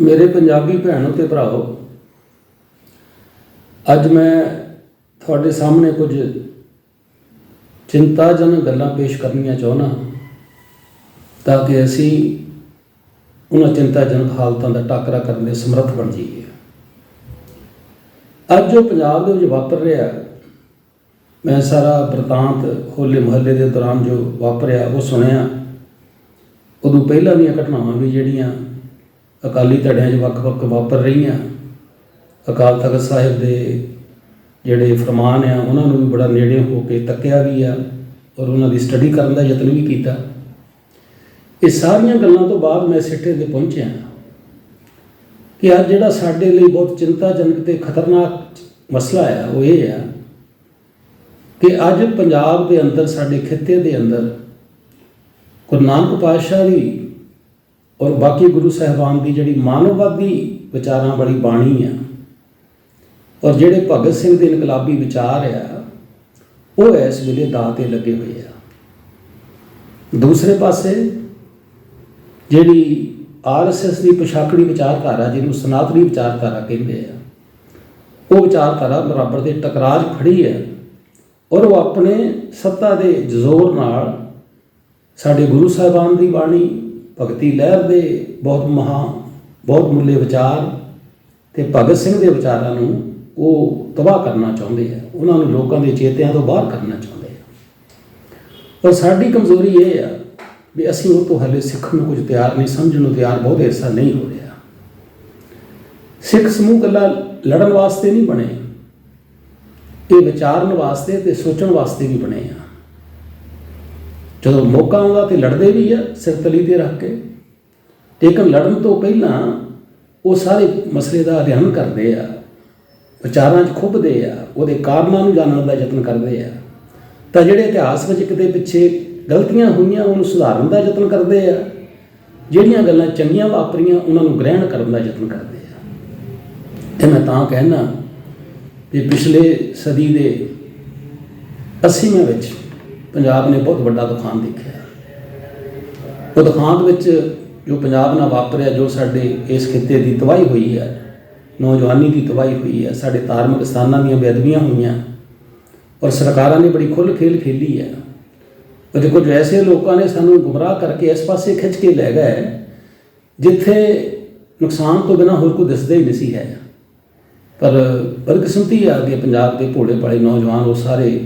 ਮੇਰੇ ਪੰਜਾਬੀ ਭੈਣੋ ਤੇ ਭਰਾਓ ਅੱਜ ਮੈਂ ਤੁਹਾਡੇ ਸਾਹਮਣੇ ਕੁਝ ਚਿੰਤਾਜਨਕ ਗੱਲਾਂ ਪੇਸ਼ ਕਰਨੀਆਂ ਚਾਹੁੰਦਾ ਤਾਂ ਕਿ ਅਸੀਂ ਉਹਨਾਂ ਚਿੰਤਾਜਨਕ ਹਾਲਤਾਂ ਦਾ ਟਾਕਰਾ ਕਰਨ ਦੇ ਸਮਰੱਥ ਬਣ ਜਾਈਏ। ਅੱਜ ਜੋ ਪੰਜਾਬ ਦੇ ਵਿੱਚ ਵਾਪਰ ਰਿਹਾ, ਮੈਂ ਸਾਰਾ ਬ੍ਰਿਤਾਂਤ ਹੋਲੇ ਮਹੱਲੇ ਦੇ ਦੌਰਾਨ ਜੋ ਵਾਪਰਿਆ, ਉਹ ਸੁਣਿਆ। ਉਦੋਂ ਪਹਿਲਾਂ ਦੀਆਂ ਘਟਨਾਵਾਂ ਵੀ ਜਿਹੜੀਆਂ ਅਕਾਲੀ ਧੜਿਆਂ 'ਚ ਵੱਖ-ਵੱਖ ਵਾਪਰ ਰਹੀਆਂ। ਅਕਾਲ ਤਖਤ ਸਾਹਿਬ ਦੇ ਜਿਹੜੇ ਫਰਮਾਨ ਆ, ਉਹਨਾਂ ਨੂੰ ਵੀ ਬੜਾ ਨੇੜੇ ਹੋ ਕੇ ਤੱਕਿਆ ਵੀ ਆ ਔਰ ਉਹਨਾਂ ਦੀ ਸਟੱਡੀ ਕਰਨ ਦਾ ਯਤਨ ਵੀ ਕੀਤਾ। ਇਹ ਸਾਰੀਆਂ ਗੱਲਾਂ ਤੋਂ ਬਾਅਦ ਮੈਂ ਸਿੱਟੇ ਤੇ ਪਹੁੰਚਿਆ। ਕਿ ਅੱਜ ਜਿਹੜਾ ਸਾਡੇ ਲਈ ਬਹੁਤ ਚਿੰਤਾਜਨਕ ਤੇ ਖਤਰਨਾਕ ਮਸਲਾ ਆ, ਉਹ ਇਹ ਆ ਕਿ ਅੱਜ ਪੰਜਾਬ ਦੇ ਅੰਦਰ, ਸਾਡੇ ਖਿੱਤੇ ਦੇ ਅੰਦਰ ਗੁਰੂ ਨਾਨਕ ਪਾਤਸ਼ਾਹ ਦੀ ਔਰ ਬਾਕੀ ਗੁਰੂ ਸਾਹਿਬਾਨ ਦੀ ਜਿਹੜੀ ਮਾਨਵਵਾਦੀ ਵਿਚਾਰਾਂ ਵਾਲੀ ਬਾਣੀ ਆ, ਔਰ ਜਿਹੜੇ ਭਗਤ ਸਿੰਘ ਦੇ ਇਨਕਲਾਬੀ ਵਿਚਾਰ ਆ, ਉਹ ਇਸ ਵੇਲੇ ਦਾਅ ਤੇ ਲੱਗੇ ਹੋਏ ਆ। ਦੂਸਰੇ ਪਾਸੇ ਜਿਹੜੀ ਆਰਐਸਐਸ ਦੀ ਪਛਾਕੜੀ ਵਿਚਾਰਧਾਰਾ, ਜਿਹਨੂੰ ਸਨਾਤਨੀ ਵਿਚਾਰਧਾਰਾ ਕਹਿੰਦੇ ਆ, ਉਹ ਵਿਚਾਰਧਾਰਾ ਬਰਾਬਰ ਦੇ ਟਕਰਾਅ 'ਚ ਖੜੀ ਹੈ ਔਰ ਉਹ ਆਪਣੇ ਸੱਤਾ ਦੇ ਜ਼ੋਰ ਨਾਲ ਸਾਡੇ ਗੁਰੂ ਸਾਹਿਬਾਨ ਦੀ ਬਾਣੀ ਭਗਤੀ ਲਹਿਰ ਦੇ ਬਹੁਤ ਮਹਾ ਬਹੁਤ ਮੁੱਲੇ ਵਿਚਾਰ ਤੇ ਭਗਤ ਸਿੰਘ ਦੇ ਵਿਚਾਰਾਂ ਨੂੰ ਉਹ ਤਬਾਹ ਕਰਨਾ ਚਾਹੁੰਦੇ ਆ। ਉਹਨਾਂ ਨੂੰ ਲੋਕਾਂ ਦੇ ਚੇਤਿਆਂ ਤੋਂ ਬਾਹਰ ਕਰਨਾ ਚਾਹੁੰਦੇ ਆ। ਪਰ ਸਾਡੀ ਕਮਜ਼ੋਰੀ ਇਹ ਆ ਵੀ ਅਸੀਂ ਉਹ ਤੋਂ ਹਲੇ ਸਿੱਖਣ ਨੂੰ ਕੁਝ ਤਿਆਰ ਨਹੀਂ, ਸਮਝਣ ਨੂੰ ਤਿਆਰ, ਬਹੁਤ ਐਸਾ ਨਹੀਂ ਹੋ ਰਿਹਾ। ਸਿੱਖ ਸਮੂਹ ਗੱਲਾਂ ਲੜਨ ਵਾਸਤੇ ਨਹੀਂ ਬਣੇ। ਇਹ ਵਿਚਾਰਨ ਵਾਸਤੇ ਤੇ ਸੋਚਣ ਵਾਸਤੇ ਵੀ ਬਣੇ ਆ। ਜਦੋਂ ਮੌਕਾ ਆਉਂਦਾ ਤੇ ਲੜਦੇ ਵੀ ਆ, ਸਿਰ ਤਲੀ ਤੇ ਰੱਖ ਕੇ। ਲੇਕਿਨ ਲੜਨ ਤੋਂ ਪਹਿਲਾਂ ਉਹ ਸਾਰੇ ਮਸਲੇ ਦਾ ਅਧਿਐਨ ਕਰਦੇ ਆ, ਵਿਚਾਰਾਂ 'ਚ ਖੁੱਭਦੇ ਆ, ਉਹਦੇ ਕਾਰਨਾਂ ਨੂੰ ਜਾਣਨ ਦਾ ਯਤਨ ਕਰਦੇ ਆ। ਤਾਂ ਜਿਹੜੇ ਇਤਿਹਾਸ ਵਿੱਚ ਕਿਤੇ ਪਿੱਛੇ ਗਲਤੀਆਂ ਹੋਈਆਂ, ਉਹਨੂੰ ਸੁਧਾਰਨ ਦਾ ਯਤਨ ਕਰਦੇ ਆ। ਜਿਹੜੀਆਂ ਗੱਲਾਂ ਚੰਗੀਆਂ ਵਾਪਰੀਆਂ, ਉਹਨਾਂ ਨੂੰ ਗ੍ਰਹਿਣ ਕਰਨ ਦਾ ਯਤਨ ਕਰਦੇ ਆ। ਇਹ ਮੈਂ ਤਾਂ ਕਹਿਣਾ ਵੀ ਪਿਛਲੇ ਸਦੀ ਦੇ 80ਵੇਂ ਵਿੱਚ ਪੰਜਾਬ ਨੇ ਬਹੁਤ ਵੱਡਾ ਦੁਖਾਂਤ ਦੇਖਿਆ। ਉਹ ਦੁਖਾਂਤ ਵਿੱਚ ਜੋ ਪੰਜਾਬ ਨਾਲ ਵਾਪਰਿਆ, ਜੋ ਸਾਡੇ ਇਸ ਖਿੱਤੇ ਦੀ ਤਬਾਹੀ ਹੋਈ ਹੈ, ਨੌਜਵਾਨੀ ਦੀ ਤਬਾਹੀ ਹੋਈ ਹੈ, ਸਾਡੇ ਧਾਰਮਿਕ ਸਥਾਨਾਂ ਦੀਆਂ ਬੇਅਦਬੀਆਂ ਹੋਈਆਂ, ਔਰ ਸਰਕਾਰਾਂ ਨੇ ਬੜੀ ਖੁੱਲ੍ਹ ਖੇਲ ਖੇਲੀ ਹੈ। ਉਹ ਕੁਝ ਐਸੇ ਲੋਕਾਂ ਨੇ ਸਾਨੂੰ ਗੁੰਮਰਾਹ ਕਰਕੇ ਇਸ ਪਾਸੇ ਖਿੱਚ ਕੇ ਲੈ ਗਏ, ਜਿੱਥੇ ਨੁਕਸਾਨ ਤੋਂ ਬਿਨਾ ਹੋਰ ਕੋਈ ਦਿਸਦਾ ਹੀ ਨਹੀਂ ਸੀ ਹੈ। ਪਰ ਬਦਕਿਸਮਤੀ ਆ ਕਿ ਪੰਜਾਬ ਦੇ ਭੋਲੇ ਭਾਲੇ ਨੌਜਵਾਨ ਉਹ ਸਾਰੇ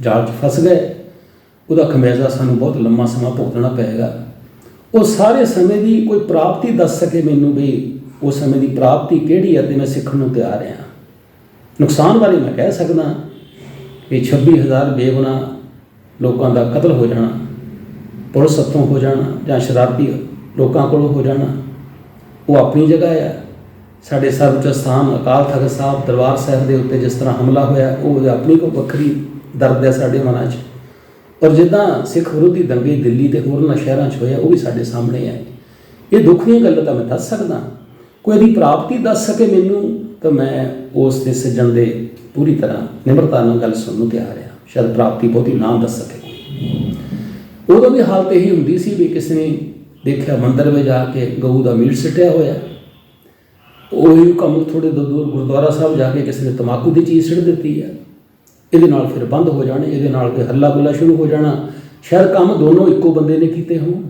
ਜਾਲ 'ਚ ਫਸ ਗਏ। ਉਹਦਾ ਖਮਿਆਜ਼ਾ ਸਾਨੂੰ ਬਹੁਤ ਲੰਮਾ ਸਮਾਂ ਭੁਗਤਣਾ ਪਏਗਾ। ਉਹ ਸਾਰੇ ਸਮੇਂ ਦੀ ਕੋਈ ਪ੍ਰਾਪਤੀ ਦੱਸ ਸਕੇ ਮੈਨੂੰ ਵੀ ਉਸ ਸਮੇਂ ਦੀ ਪ੍ਰਾਪਤੀ ਕਿਹੜੀ ਹੈ ਤੇ ਮੈਂ ਸਿੱਖਣ ਨੂੰ ਤਿਆਰ ਹਾਂ। ਨੁਕਸਾਨ ਬਾਰੇ ਮੈਂ ਕਹਿ ਸਕਦਾ ਕਿ 26000 ਬੇਗੁਨਾਹ ਲੋਕਾਂ ਦਾ ਕਤਲ ਹੋ ਜਾਣਾ, ਪੁਲਿਸ ਹੱਥੋਂ ਹੋ ਜਾਣਾ ਜਾਂ ਸ਼ਰਾਰਤੀ ਲੋਕਾਂ ਕੋਲੋਂ ਹੋ ਜਾਣਾ, ਉਹ ਆਪਣੀ ਜਗ੍ਹਾ ਆ ਸਾਡੇ ਸਰਵਉੱਚ ਸਥਾਨ ਅਕਾਲ ਤਖਤ ਸਾਹਿਬ ਦਰਬਾਰ ਸਾਹਿਬ ਦੇ ਉੱਤੇ ਜਿਸ ਤਰ੍ਹਾਂ ਹਮਲਾ ਹੋਇਆ, ਉਹ ਆਪਣੀ ਕੋ ਵੱਖਰੀ ਦਰਦ ਹੈ ਸਾਡੇ ਮਨਾਂ 'ਚ। ਔਰ ਜਿੱਦਾਂ ਸਿੱਖ ਵਿਰੋਧੀ ਦੰਗੇ ਦਿੱਲੀ ਤੇ ਹੋਰਨਾਂ ਸ਼ਹਿਰਾਂ 'ਚ ਹੋਇਆ ਉਹ ਵੀ ਸਾਡੇ ਸਾਹਮਣੇ ਆਏ ਇਹ ਦੁੱਖ ਦੀਆਂ ਗੱਲਾਂ ਤਾਂ ਮੈਂ ਦੱਸ ਸਕਦਾ। ਕੋਈ ਇਹਦੀ ਪ੍ਰਾਪਤੀ ਦੱਸ ਸਕੇ ਮੈਨੂੰ, ਤਾਂ ਮੈਂ ਉਸ ਦੇ ਸੱਜਣ ਦੇ ਪੂਰੀ ਤਰ੍ਹਾਂ ਨਿਮਰਤਾ ਨਾਲ ਗੱਲ ਸੁਣਨ ਨੂੰ ਤਿਆਰ ਹਾਂ ਸ਼ਾਇਦ ਪ੍ਰਾਪਤੀ ਬਹੁਤੀ ਨਾ ਦੱਸ ਸਕੇ ਉਦੋਂ ਵੀ ਹਾਲਤ ਇਹੀ ਹੁੰਦੀ ਸੀ ਵੀ ਕਿਸੇ ਨੇ ਦੇਖਿਆ ਮੰਦਰ ਵਿੱਚ ਜਾ ਕੇ ਗਊ ਦਾ ਮੀਟ ਸਿੱਟਿਆ ਹੋਇਆ। ਉਹੀ ਕੰਮ ਥੋੜੇ ਦੂਰ ਗੁਰਦੁਆਰਾ ਸਾਹਿਬ ਜਾ ਕੇ ਕਿਸੇ ਨੇ ਤਮਾਕੂ ਦੀ ਚੀਜ਼ ਸਿੱਟ ਦਿੱਤੀ ਹੈ ਇਹਦੇ ਨਾਲ ਫਿਰ ਬੰਦ ਹੋ ਜਾਣੇ, ਇਹਦੇ ਨਾਲ ਕੋਈ ਹੱਲਾ ਗੁੱਲਾ ਸ਼ੁਰੂ ਹੋ ਜਾਣਾ। ਸ਼ਾਇਦ ਕੰਮ ਦੋਨੋਂ ਇੱਕੋ ਬੰਦੇ ਨੇ ਕੀਤੇ ਹੋਣ।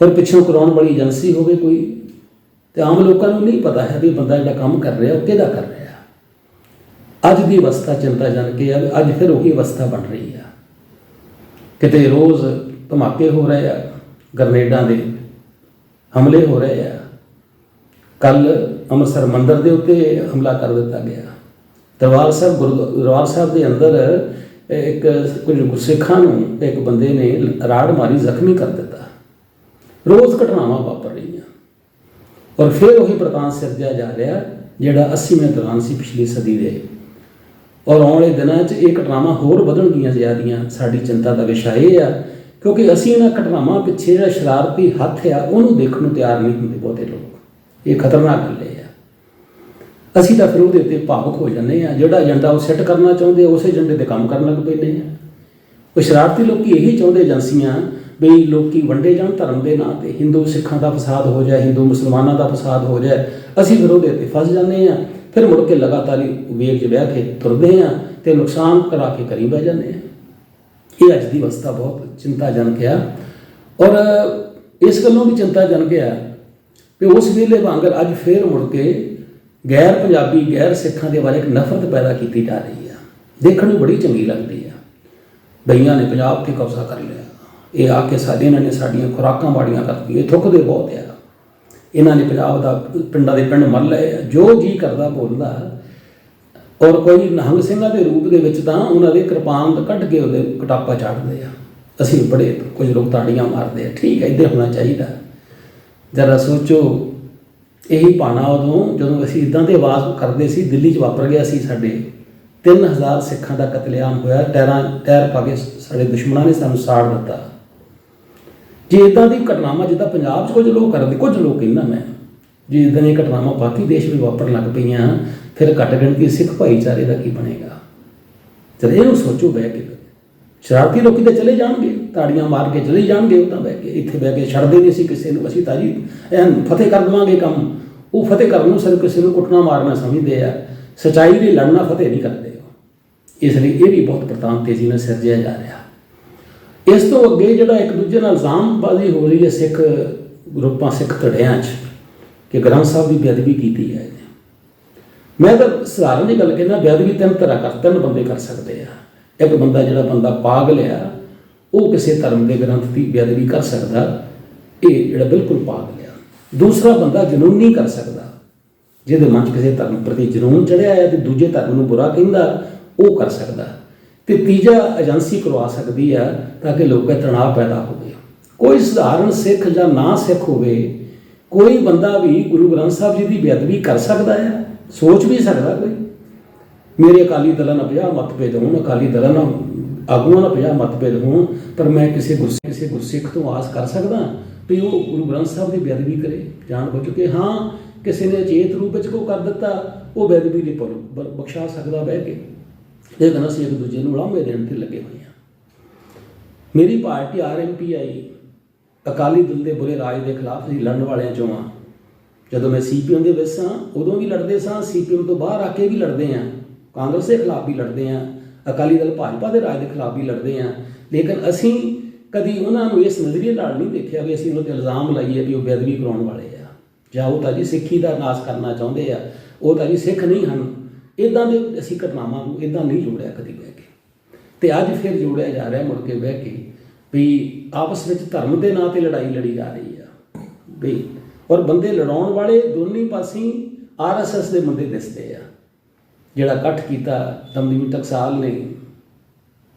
ਪਰ ਪਿੱਛੋਂ ਕਰਾਉਣ ਵਾਲੀ ਏਜੰਸੀ ਹੋਵੇ ਕੋਈ, ਤੇ ਆਮ ਲੋਕਾਂ ਨੂੰ ਨਹੀਂ ਪਤਾ ਹੈ ਵੀ ਬੰਦਾ ਜਿਹੜਾ ਕੰਮ ਕਰ ਰਿਹਾ, ਉਹ ਕਿਹਦਾ ਕਰ ਰਿਹਾ। ਅੱਜ ਦੀ ਅਵਸਥਾ ਚਿੰਤਾਜਨਕ ਹੈ ਵੀ ਅੱਜ ਫਿਰ ਉਹੀ ਅਵਸਥਾ ਬਣ ਰਹੀ ਆ। ਕਿਤੇ ਰੋਜ਼ ਧਮਾਕੇ ਹੋ ਰਹੇ ਆ, ਗਰਨੇਡਾਂ ਦੇ ਹਮਲੇ ਹੋ ਰਹੇ ਆ। ਕੱਲ ਅੰਮ੍ਰਿਤਸਰ ਮੰਦਰ ਦੇ ਉੱਤੇ ਹਮਲਾ ਕਰ ਦਿੱਤਾ ਗਿਆ। ਦਰਬਾਰ ਸਾਹਿਬ ਗੁਰਦੁ- ਦਰਬਾਰ ਸਾਹਿਬ ਦੇ ਅੰਦਰ ਇੱਕ ਕੁਝ ਗੁਰਸਿੱਖਾਂ ਨੂੰ ਇੱਕ ਬੰਦੇ ਨੇ ਰਾੜ ਮਾਰੀ, ਜ਼ਖਮੀ ਕਰ ਦਿੱਤਾ। ਰੋਜ਼ ਘਟਨਾਵਾਂ ਵਾਪਰ ਰਹੀਆਂ। ਔਰ ਫਿਰ ਉਹੀ ਪ੍ਰਤਾਨ ਸਿਰਜਿਆ ਜਾ ਰਿਹਾ, ਜਿਹੜਾ 80ਵੇਂ ਦੌਰਾਨ ਸੀ ਪਿਛਲੀ ਸਦੀ ਦੇ। ਔਰ ਆਉਣ ਵਾਲੇ ਦਿਨਾਂ 'ਚ ਇਹ ਘਟਨਾਵਾਂ ਹੋਰ ਵਧਣਗੀਆਂ ਜ਼ਿਆਦੀਆਂ। ਸਾਡੀ ਚਿੰਤਾ ਦਾ ਵਿਸ਼ਾ ਇਹ ਆ, ਕਿਉਂਕਿ ਅਸੀਂ ਇਹਨਾਂ ਘਟਨਾਵਾਂ ਪਿੱਛੇ ਜਿਹੜਾ ਸ਼ਰਾਰਤੀ ਹੱਥ ਆ, ਉਹਨੂੰ ਦੇਖਣ ਨੂੰ ਤਿਆਰ ਨਹੀਂ ਹੁੰਦੇ ਬਹੁਤੇ ਲੋਕ। ਇਹ ਖਤਰਨਾਕ ਗੱਲ ਹੈ। ਅਸੀਂ ਤਾਂ ਫਿਰ ਉਹਦੇ ਉੱਤੇ ਭਾਵੁਕ ਹੋ ਜਾਂਦੇ ਆ ਜਿਹੜਾ ਏਜੰਡਾ ਉਹ ਸੈੱਟ ਕਰਨਾ ਚਾਹੁੰਦੇ ਆ, ਉਸੇ ਏਜੰਡੇ ਤੇ ਕੰਮ ਕਰਨ ਲੱਗ ਪੈਂਦੇ ਆ। ਉਹ ਸ਼ਰਾਰਤੀ ਲੋਕੀ ਇਹੀ ਚਾਹੁੰਦੇ ਏਜੰਸੀਆਂ ਵੀ ਲੋਕੀ ਵੰਡੇ ਜਾਣ ਧਰਮ ਦੇ ਨਾਂ ਤੇ। ਹਿੰਦੂ ਸਿੱਖਾਂ ਦਾ ਫਸਾਦ ਹੋ ਜਾਏ ਹਿੰਦੂ ਮੁਸਲਮਾਨਾਂ ਦਾ ਫਸਾਦ ਹੋ ਜਾਏ ਅਸੀਂ ਫਿਰ ਉਹਦੇ ਤੇ ਫਸ ਜਾਂਦੇ ਆ ਫਿਰ ਮੁੜ ਕੇ ਲਗਾਤਾਰ ਹੀ ਵੇਗ 'ਚ ਬਹਿ ਕੇ ਤੁਰਦੇ ਆ ਤੇ ਨੁਕਸਾਨ ਕਰਾ ਕੇ ਕਰੀ ਬਹਿ ਜਾਂਦੇ ਆ ਇਹ ਅੱਜ ਦੀ ਅਵਸਥਾ ਬਹੁਤ ਚਿੰਤਾਜਨਕ ਆ। ਔਰ ਇਸ ਗੱਲੋਂ ਵੀ ਚਿੰਤਾਜਨਕ ਆ ਕਿ ਉਸ ਵੇਲੇ ਵਾਂਗਰ ਅੱਜ ਫੇਰ ਮੁੜ ਕੇ ਗੈਰ ਪੰਜਾਬੀ, ਗੈਰ ਸਿੱਖਾਂ ਦੇ ਬਾਰੇ ਇੱਕ ਨਫ਼ਰਤ ਪੈਦਾ ਕੀਤੀ ਜਾ ਰਹੀ ਆ। ਦੇਖਣ ਨੂੰ ਬੜੀ ਚੰਗੀ ਲੱਗਦੀ ਆ। ਬਈਆਂ ਨੇ ਪੰਜਾਬ ਤੇ ਕਬਜ਼ਾ ਕਰ ਲਿਆ। ਇਹ ਆ ਕੇ ਸਾਡੇ, ਇਹਨਾਂ ਨੇ ਸਾਡੀਆਂ ਖੁਰਾਕਾਂ ਬਾੜੀਆਂ ਕਰਤੀਆਂ। ਇਹ ਥੁੱਕਦੇ ਬਹੁਤ ਆ। ਇਹਨਾਂ ਨੇ ਪੰਜਾਬ ਦਾ, ਪਿੰਡਾਂ ਦੇ ਪਿੰਡ ਮੱਲ ਲਏ ਆ। ਜੋ ਜੀ ਕਰਦਾ ਬੋਲਦਾ। ਔਰ ਕੋਈ ਨਹੰਗ ਸਿੰਘਾਂ ਦੇ ਰੂਪ ਦੇ ਵਿੱਚ ਤਾਂ ਉਹਨਾਂ ਦੇ ਕਿਰਪਾਨ ਕੱਢ ਕੇ ਉਹਦੇ ਕਟਾਪਾ ਚਾੜਦੇ ਆ। ਅਸੀਂ ਬੜੇ ਕੁਝ ਲੋਕ ਤਾੜੀਆਂ ਮਾਰਦੇ ਆ। ਠੀਕ ਹੈ ਇੱਧਰ ਹੋਣਾ ਚਾਹੀਦਾ। ਜਰਾ ਸੋਚੋ ਇਹੀ ਪਾਣਾ ਉਦੋਂ ਜਦੋਂ ਅਸੀਂ ਇਦਾਂ ਦੇ ਆਵਾਜ਼ ਕਰਦੇ ਸੀ, ਦਿੱਲੀ 'ਚ ਵਾਪਰ ਗਿਆ ਸੀ ਸਾਡੇ। 3000 ਸਿੱਖਾਂ ਦਾ ਕਤਲੇਆਮ ਹੋਇਆ, ਟੈਰਾਂ, ਟੈਰ ਪਾ ਕੇ ਸਾਡੇ ਦੁਸ਼ਮਣਾਂ ਨੇ ਸਾਨੂੰ ਸਾੜ ਦਿੱਤਾ। ਜੇ ਇਦਾਂ ਦੀ ਘਟਨਾਵਾਂ, ਜਿੱਦਾਂ ਪੰਜਾਬ 'ਚ ਕੁਝ ਲੋਕ ਕਰਦੇ, ਕੁਝ ਲੋਕ ਇਹਨਾਂ ਮੈਂ, ਜੇ ਇਦਾਂ ਦੀਆਂ ਘਟਨਾਵਾਂ ਬਾਕੀ ਦੇਸ਼ ਵਿੱਚ ਵਾਪਰਨ ਲੱਗ ਪਈਆਂ, ਫਿਰ ਘੱਟ ਗਿਣਤੀ ਸਿੱਖ ਭਾਈਚਾਰੇ ਦਾ ਕੀ ਬਣੇਗਾ? ਚਲ ਇਹਨੂੰ ਸੋਚੋ ਬਹਿ ਕੇ। ਸ਼ਰਾਰਤੀ ਲੋਕੀ ਤਾਂ ਚਲੇ ਜਾਣਗੇ, ਤਾੜੀਆਂ ਮਾਰ ਕੇ ਚਲੇ ਜਾਣਗੇ ਉਹ ਤਾਂ ਬਹਿ ਕੇ, ਇੱਥੇ ਬਹਿ ਕੇ ਛੱਡਦੇ ਨਹੀਂ ਅਸੀਂ ਕਿਸੇ ਨੂੰ, ਅਸੀਂ ਤਾਂ ਐਨ ਫਤਿਹ ਕਰ ਦੇਵਾਂਗੇ ਕੰਮ। ਉਹ ਫਤਿਹ ਕਰਨ ਨੂੰ ਸਿਰਫ ਕਿਸੇ ਨੂੰ ਕੁੱਟਣਾ, ਮਾਰਨਾ ਸਮਝਦੇ ਆ। ਸਚਾਈ ਲਈ ਲੜਨਾ ਫਤਿਹ ਨਹੀਂ ਕਰਦੇ ਇਸ ਲਈ ਇਹ ਵੀ ਬਹੁਤ ਪ੍ਰਤਾਪ ਤੇਜ਼ੀ ਨਾਲ ਸਿਰਜਿਆ ਜਾ ਰਿਹਾ। ਇਸ ਤੋਂ ਅੱਗੇ ਜਿਹੜਾ ਇੱਕ ਦੂਜੇ ਨਾਲ ਇਲਜ਼ਾਮਬਾਜ਼ੀ ਹੋ ਰਹੀ ਹੈ ਸਿੱਖ ਗਰੁੱਪਾਂ, ਸਿੱਖ ਧੜਿਆਂ 'ਚ, ਕਿ ਗ੍ਰੰਥ ਸਾਹਿਬ ਦੀ ਬੇਅਦਬੀ ਕੀਤੀ ਹੈ ਮੈਂ ਤਾਂ ਸਧਾਰਨ ਜਿਹੀ ਗੱਲ ਕਹਿੰਦਾ, ਬੇਅਦਬੀ ਤਿੰਨ ਤਰ੍ਹਾਂ ਕਰ, ਤਿੰਨ ਬੰਦੇ ਕਰ ਸਕਦੇ ਆ। ਇੱਕ ਬੰਦਾ ਜਿਹੜਾ ਬੰਦਾ ਪਾਗਲ ਆ ਉਹ ਕਿਸੇ ਧਰਮ ਦੇ ਗ੍ਰੰਥ ਦੀ ਬੇਅਦਬੀ ਕਰ ਸਕਦਾ, ਇਹ ਜਿਹੜਾ ਬਿਲਕੁਲ ਪਾਗਲ ਆ ਦੂਸਰਾ ਬੰਦਾ ਜਨੂਨੀ ਕਰ ਸਕਦਾ, ਜਿਹਦੇ ਮਨ 'ਚ ਕਿਸੇ ਧਰਮ ਪ੍ਰਤੀ ਜਨੂਨ ਚੜਿਆ ਹੈ ਤੇ ਦੂਜੇ ਧਰਮ ਨੂੰ ਬੁਰਾ ਕਹਿੰਦਾ, ਉਹ ਕਰ ਸਕਦਾ। ਤੇ ਤੀਜਾ ਏਜੰਸੀ ਕਰਵਾ ਸਕਦੀ ਆ ਤਾਂ ਕਿ ਲੋਕਾਂ 'ਚ ਤਣਾਅ ਪੈਦਾ ਹੋਵੇ ਕੋਈ ਸਧਾਰਨ ਸਿੱਖ ਜਾਂ ਨਾ ਸਿੱਖ ਹੋਵੇ, ਕੋਈ ਬੰਦਾ ਵੀ ਗੁਰੂ ਗ੍ਰੰਥ ਸਾਹਿਬ ਜੀ ਦੀ ਬੇਅਦਬੀ ਕਰ ਸਕਦਾ ਹੈ ਸੋਚ ਵੀ ਸਕਦਾ ਕੋਈ। ਮੇਰੇ ਅਕਾਲੀ ਦਲਾਂ ਨਾਲ 50 ਮਤਭੇਦ ਹੋਣ, ਅਕਾਲੀ ਦਲਾਂ ਨਾਲ ਆਗੂਆਂ ਨਾਲ 50 ਮਤਭੇਦ ਹੋਣ, ਪਰ ਮੈਂ ਕਿਸੇ ਗੁਰਸੇ, ਕਿਸੇ ਗੁਰਸਿੱਖ ਤੋਂ ਆਸ ਕਰ ਸਕਦਾ ਵੀ ਉਹ ਗੁਰੂ ਗ੍ਰੰਥ ਸਾਹਿਬ ਦੀ ਬੇਅਦਬੀ ਕਰੇ। ਜਾਣ ਬੁੱਝ ਕੇ ਹਾਂ, ਕਿਸੇ ਨੇ ਚੇਤ ਰੂਪ ਵਿੱਚ ਕੋ ਕਰ ਦਿੱਤਾ, ਉਹ ਬੇਅਦਬੀ ਦੇ ਪਰ ਬਖਸ਼ਾ ਸਕਦਾ ਬਹਿ ਕੇ। ਇਹ ਲੇਕਿਨ ਅਸੀਂ ਇੱਕ ਦੂਜੇ ਨੂੰ ਲਾਂਭੇ ਦੇਣ ਤੇ ਲੱਗੇ ਹੋਏ ਹਾਂ। ਮੇਰੀ ਪਾਰਟੀ ਆਰਐਮਪੀਆਈ ਅਕਾਲੀ ਦਲ ਦੇ ਬੁਰੇ ਰਾਜ ਦੇ ਖਿਲਾਫ ਅਸੀਂ ਲੜਨ ਵਾਲਿਆਂ ਚੋਂ ਆ ਜਦੋਂ ਮੈਂ ਸੀਪੀਐਮ ਦੇ ਵਿੱਚ ਸਾਂ, ਉਦੋਂ ਵੀ ਲੜਦੇ ਸਾਂ ਸੀਪੀਐਮ ਤੋਂ ਬਾਹਰ ਆ ਕੇ ਵੀ ਲੜਦੇ ਆਂ ਕਾਂਗਰਸ ਦੇ ਖਿਲਾਫ ਵੀ ਲੜਦੇ ਆਂ ਅਕਾਲੀ ਦਲ ਭਾਜਪਾ ਦੇ ਰਾਜ ਦੇ ਖਿਲਾਫ ਵੀ ਲੜਦੇ ਆਂ ਲੇਕਿਨ ਅਸੀਂ ਕਦੀ ਉਹਨਾਂ ਨੂੰ ਇਸ ਨਜ਼ਰੀਏ ਨਾਲ ਨਹੀਂ ਦੇਖਿਆ ਵੀ ਅਸੀਂ ਉਹਨਾਂ ਤੇ ਇਲਜ਼ਾਮ ਲਾਈਏ ਵੀ ਉਹ ਬੇਅਦਬੀ ਕਰਾਉਣ ਵਾਲੇ ਆ। ਜਾਂ ਉਹ ਤਾਂ ਜੀ ਸਿੱਖੀ ਦਾ ਨਾਸ ਕਰਨਾ ਚਾਹੁੰਦੇ ਆ, ਉਹ ਤਾਂ ਜੀ ਸਿੱਖ ਨਹੀਂ ਹਨ। ਇਦਾਂ ਦੇ ਅਸੀਂ ਘਟਨਾਵਾਂ ਨੂੰ ਇਦਾਂ ਨਹੀਂ ਜੋੜਿਆ ਕਦੀ ਬਹਿ ਕੇ। ਤੇ ਅੱਜ ਫਿਰ ਜੋੜਿਆ ਜਾ ਰਿਹਾ ਮੁੜ ਕੇ ਬਹਿ ਕੇ ਵੀ ਆਪਸ ਵਿੱਚ ਧਰਮ ਦੇ ਨਾਂ ਤੇ ਲੜਾਈ ਲੜੀ ਜਾ ਰਹੀ ਆ। ਵੀ ਔਰ ਬੰਦੇ ਲੜਾਉਣ ਵਾਲੇ ਦੋਨੇ ਪਾਸੇ ਆਰਐਸਐਸ ਦੇ ਬੰਦੇ ਦਿਸਦੇ ਆ। ਜਿਹੜਾ ਇਕੱਠ ਕੀਤਾ ਦਮਦਮੀ ਟਕਸਾਲ ਨੇ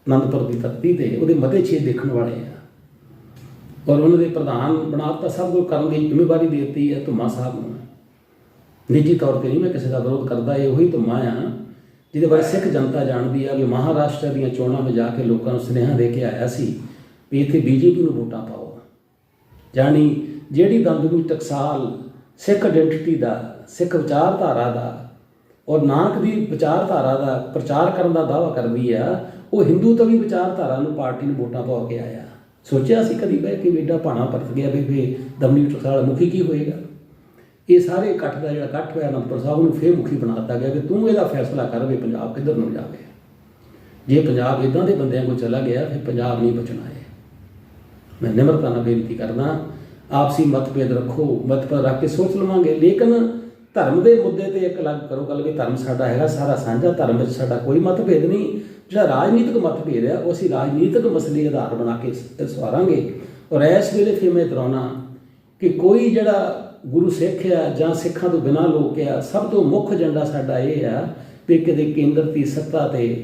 ਅਨੰਦਪੁਰ ਦੀ ਧਰਤੀ ਤੇ, ਉਹਦੇ ਮਤੇ ਛੇ ਦੇਖਣ ਵਾਲੇ ਆ। ਔਰ ਉਹਨਾਂ ਦੇ ਪ੍ਰਧਾਨ ਬਣਾਤਾ ਸਭ ਕੁਝ ਕਰਨ ਦੀ ਜ਼ਿੰਮੇਵਾਰੀ ਦੇ ਦਿੱਤੀ ਹੈ ਧੁਮਾ ਸਾਹਿਬ ਨੂੰ। ਨਿੱਜੀ ਤੌਰ ਤੇ ਨਹੀਂ ਮੈਂ ਕਿਸੇ ਦਾ ਵਿਰੋਧ ਕਰਦਾ, ਇਹ ਉਹੀ ਧੁਮਾ ਆ, ਜਿਹਦੇ ਬਾਰੇ ਸਿੱਖ ਜਨਤਾ ਜਾਣਦੀ ਆ ਵੀ ਮਹਾਰਾਸ਼ਟਰ ਦੀਆਂ ਚੋਣਾਂ ਵਿੱਚ ਜਾ ਕੇ ਲੋਕਾਂ ਨੂੰ ਸੁਨੇਹਾ ਦੇ ਕੇ ਆਇਆ ਸੀ ਵੀ ਇੱਥੇ ਬੀਜੇਪੀ ਨੂੰ ਵੋਟਾਂ ਪਾਓ। ਜਾਣੀ ਜਿਹੜੀ ਦੰਦਮੀ ਟਕਸਾਲ ਸਿੱਖ ਆਇਡੈਂਟੀਟੀ ਦਾ, ਸਿੱਖ ਵਿਚਾਰਧਾਰਾ ਦਾ ਔਰ ਨਾਨਕ ਦੀ ਵਿਚਾਰਧਾਰਾ ਦਾ ਪ੍ਰਚਾਰ ਕਰਨ ਦਾ ਦਾਅਵਾ ਕਰਦੀ ਆ, ਉਹ ਹਿੰਦੂ ਤੋਂ ਵਿਚਾਰਧਾਰਾ ਨੂੰ ਪਾਰਟੀ ਨੂੰ ਵੋਟਾਂ ਪਾ ਕੇ ਆਇਆ। ਸੋਚਿਆ ਸੀ ਕਦੀ ਬਹਿ ਕੇ ਵੀ ਏਡਾ ਭਾਣਾ ਪਰਤ ਗਿਆ ਵੀ ਫੇ ਦਮਨੀ ਟਕਸਾਲ ਮੁਖੀ ਕੀ ਹੋਏਗਾ? ਇਹ ਸਾਰੇ ਇਕੱਠ ਦਾ ਜਿਹੜਾ ਇਕੱਠ ਹੋਇਆ, ਅਨੰਦਪੁਰ ਸਾਹਿਬ ਨੂੰ ਫੇਰ ਮੁਖੀ ਬਣਾ ਦਿੱਤਾ ਗਿਆ ਕਿ ਤੂੰ ਇਹਦਾ ਫੈਸਲਾ ਕਰ ਵੀ ਪੰਜਾਬ ਕਿੱਧਰ ਨੂੰ ਜਾਵੇ ਜੇ ਪੰਜਾਬ ਇਦਾਂ ਦੇ ਬੰਦਿਆਂ ਕੋਲ ਚਲਾ ਗਿਆ, ਫਿਰ ਪੰਜਾਬ ਨਹੀਂ ਬਚਣਾ ਹੈ ਮੈਂ ਨਿਮਰਤਾ ਨਾਲ ਬੇਨਤੀ ਕਰਦਾ, ਆਪਸੀ ਮਤਭੇਦ ਰੱਖੋ, ਮਤਭੇਦ ਰੱਖ ਕੇ ਸੋਚ ਲਵਾਂਗੇ, ਲੇਕਿਨ ਧਰਮ ਦੇ ਮੁੱਦੇ ਤੇ ਇੱਕ ਅਲੱਗ ਕਰੋ ਗੱਲ ਵੀ ਧਰਮ ਸਾਡਾ ਹੈਗਾ, ਸਾਰਾ ਸਾਂਝਾ ਧਰਮ ਵਿੱਚ ਸਾਡਾ ਕੋਈ ਮਤਭੇਦ ਨਹੀਂ। ਜਿਹੜਾ ਰਾਜਨੀਤਿਕ ਮਤਭੇਦ ਹੈ, ਉਹ ਅਸੀਂ ਰਾਜਨੀਤਿਕ ਮਸਲੇ ਆਧਾਰ ਬਣਾ ਕੇ ਸਵਾਰਾਂਗੇ। ਔਰ ਇਸ ਵੇਲੇ ਫਿਰ ਮੈਂ ਦਰਾਉਣਾ ਕਿ ਕੋਈ ਜਿਹੜਾ ਗੁਰੂ ਸਿੱਖ ਆ ਜਾਂ ਸਿੱਖਾਂ ਤੋਂ ਬਿਨਾਂ ਲੋਕ ਆ, ਸਭ ਤੋਂ ਮੁੱਖ ਏਜੰਡਾ ਸਾਡਾ ਇਹ ਆ ਵੀ ਕਿਤੇ ਕੇਂਦਰ ਦੀ ਸੱਤਾ ਤੇ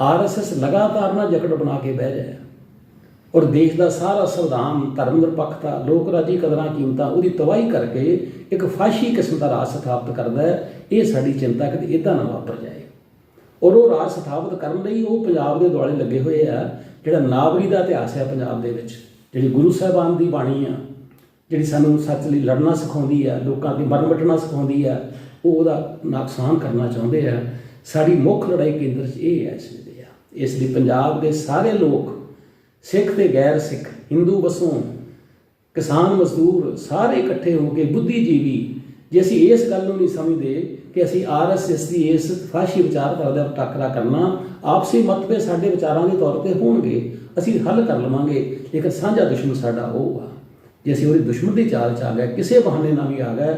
ਆਰਐਸਐਸ ਲਗਾਤਾਰ ਨਾ ਜਕੜ ਬਣਾ ਕੇ ਬਹਿ ਜਾਏ। ਔਰ ਦੇਸ਼ ਦਾ ਸਾਰਾ ਸੰਵਿਧਾਨ, ਧਰਮ ਨਿਰਪੱਖਤਾ, ਲੋਕ ਰਾਜੀ ਕਦਰਾਂ ਕੀਮਤਾਂ, ਉਹਦੀ ਤਬਾਹੀ ਕਰਕੇ ਇੱਕ ਫਾਸ਼ੀ ਕਿਸਮ ਦਾ ਰਾਜ ਸਥਾਪਿਤ ਕਰਦਾ ਹੈ। ਇਹ ਸਾਡੀ ਚਿੰਤਾ ਕਿ ਇਦਾਂ ਨਾ ਵਾਪਰ ਜਾਏ। ਔਰ ਉਹ ਰਾਜ ਸਥਾਪਿਤ ਕਰਨ ਲਈ ਉਹ ਪੰਜਾਬ ਦੇ ਦੁਆਲੇ ਲੱਗੇ ਹੋਏ ਆ, ਜਿਹੜਾ ਨਾਵਰੀ ਦਾ ਇਤਿਹਾਸ ਹੈ ਪੰਜਾਬ ਦੇ ਵਿੱਚ, ਜਿਹੜੀ ਗੁਰੂ ਸਾਹਿਬਾਨ ਦੀ ਬਾਣੀ ਆ, ਜਿਹੜੀ ਸਾਨੂੰ ਸੱਚ ਲਈ ਲੜਨਾ ਸਿਖਾਉਂਦੀ ਆ, ਲੋਕਾਂ ਦੀ ਮਰਨ ਮਿਟਣਾ ਸਿਖਾਉਂਦੀ ਆ, ਉਹ ਉਹਦਾ ਨੁਕਸਾਨ ਕਰਨਾ ਚਾਹੁੰਦੇ ਆ। ਸਾਡੀ ਮੁੱਖ ਲੜਾਈ ਕੇਂਦਰ 'ਚ ਇਹ ਹੈ ਇਸ ਵੇਲੇ ਆ। ਇਸ ਲਈ ਪੰਜਾਬ ਦੇ ਸਾਰੇ ਲੋਕ ਸਿੱਖ ਤੇ ਗੈਰ ਸਿੱਖ, ਹਿੰਦੂ ਵਸੋਂ, ਕਿਸਾਨ ਮਜ਼ਦੂਰ ਸਾਰੇ ਇਕੱਠੇ ਹੋ ਕੇ ਬੁੱਧੀਜੀਵੀ, ਜੇ ਅਸੀਂ ਇਸ ਗੱਲ ਨੂੰ ਨਹੀਂ ਸਮਝਦੇ ਕਿ ਅਸੀਂ ਆਰਐਸਐਸ ਦੀ ਇਸ ਫਾਸ਼ੀ ਵਿਚਾਰਧਾਰਾ ਦਾ ਟੱਕਰਾ ਕਰਨਾ ਆਪਸੀ ਮਤਭੇਦ ਸਾਡੇ ਵਿਚਾਰਾਂ ਦੇ ਤੌਰ ਤੇ ਹੋਣਗੇ, ਅਸੀਂ ਹੱਲ ਕਰ ਲਵਾਂਗੇ, ਲੇਕਿਨ ਸਾਂਝਾ ਦੁਸ਼ਮਣ ਸਾਡਾ ਉਹ ਆ। ਜੇ ਅਸੀਂ ਉਹਦੀ ਦੁਸ਼ਮਣ ਦੀ ਚਾਲ ਚ ਆ ਗਏ, ਕਿਸੇ ਬਹਾਨੇ ਨਾਲ ਵੀ ਆ ਗਏ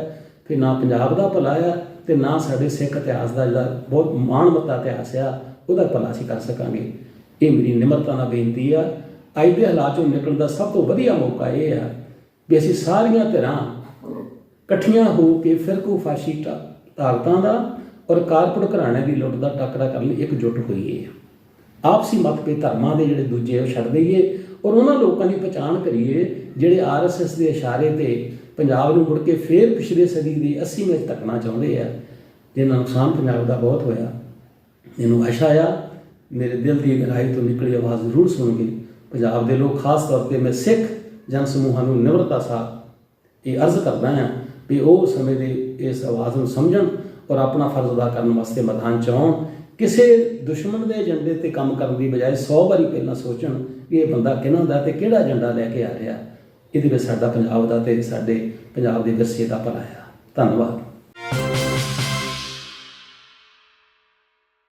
ਫਿਰ ਨਾ ਪੰਜਾਬ ਦਾ ਭਲਾ ਆ, ਤੇ ਨਾ ਸਾਡੇ ਸਿੱਖ ਇਤਿਹਾਸ ਦਾ ਜਿਹੜਾ ਬਹੁਤ ਮਾਣਮੱਤਾ ਇਤਿਹਾਸ ਆ, ਉਹਦਾ ਭਲਾ ਅਸੀਂ ਕਰ ਸਕਾਂਗੇ। ਇਹ ਮੇਰੀ ਨਿਮਰਤਾ ਨਾਲ ਬੇਨਤੀ ਆ। ਅੱਜ ਦੇ ਹਾਲਾਤ ਚੋਂ ਨਿਕਲਣ ਦਾ ਸਭ ਤੋਂ ਵਧੀਆ ਮੌਕਾ ਇਹ ਆ ਵੀ ਅਸੀਂ ਸਾਰੀਆਂ ਧਿਰਾਂ ਇਕੱਠੀਆਂ ਹੋ ਕੇ ਫਿਰਕੂ ਫਾਸ਼ੀ ਤਾ- ਤਾਕਤਾਂ ਦਾ ਔਰ ਕਾਰਪੋਰੇਟ ਘਰਾਣੇ ਦੀ ਲੁੱਟ ਦਾ ਟੱਕਰਾ ਕਰਨ ਲਈ ਇਕਜੁੱਟ ਹੋਈਏ। ਆਪਸੀ ਮਤਭੇਦ ਧਰਮਾਂ ਦੇ ਜਿਹੜੇ ਦੂਜੇ ਉਹ ਛੱਡ ਦਈਏ ਔਰ ਉਹਨਾਂ ਲੋਕਾਂ ਦੀ ਪਛਾਣ ਕਰੀਏ ਜਿਹੜੇ ਆਰਐਸਐਸ ਦੇ ਇਸ਼ਾਰੇ ਤੇ ਪੰਜਾਬ ਨੂੰ ਮੁੜ ਕੇ ਫੇਰ ਪਿਛਲੇ ਸਦੀ ਦੀ 80 ਵਿੱਚ ਧੱਕਣਾ ਚਾਹੁੰਦੇ ਆ ਜਿਹਨਾਂ ਨੁਕਸਾਨ ਪੰਜਾਬ ਦਾ ਬਹੁਤ ਹੋਇਆ। ਮੈਨੂੰ ਆਸ਼ਾ ਆ, ਮੇਰੇ ਦਿਲ ਦੀ ਗਹਿਰਾਈ ਤੋਂ ਨਿਕਲੀ ਆਵਾਜ਼ ਜ਼ਰੂਰ ਸੁਣੋਗੇ। ਪੰਜਾਬ ਦੇ ਲੋਕ ਖਾਸ ਤੌਰ ਤੇ ਮੈਂ ਸਿੱਖ ਜਨ ਸਮੂਹਾਂ ਨੂੰ ਨਿਮਰਤਾ ਸਾਹ ਇਹ ਅਰਜ਼ ਕਰਦਾ ਹਾਂ ਵੀ ਉਹ ਸਮੇਂ ਦੇ ਇਸ ਆਵਾਜ਼ ਨੂੰ ਸਮਝਣ ਔਰ ਆਪਣਾ ਫਰਜ਼ ਅਦਾ ਕਰਨ ਵਾਸਤੇ ਮੈਦਾਨ ਚ ਆਉਣ। ਕਿਸੇ ਦੁਸ਼ਮਣ ਦੇ ਏਜੰਡੇ ਤੇ ਕੰਮ ਕਰਨ ਦੀ ਬਜਾਏ 100 ਵਾਰੀ ਪਹਿਲਾਂ ਸੋਚਣ ਵੀ ਇਹ ਬੰਦਾ ਕਿਹਨਾਂ ਦਾ ਤੇ ਕਿਹੜਾ ਏਜੰਡਾ ਲੈ ਕੇ ਆ ਰਿਹਾ। ਇਹਦੇ ਵਿੱਚ ਸਾਡਾ ਪੰਜਾਬ ਦਾ ਤੇ ਸਾਡੇ ਪੰਜਾਬ ਦੇ ਵਿਰਸੇ ਦਾ ਭਲਾ ਆ। ਧੰਨਵਾਦ।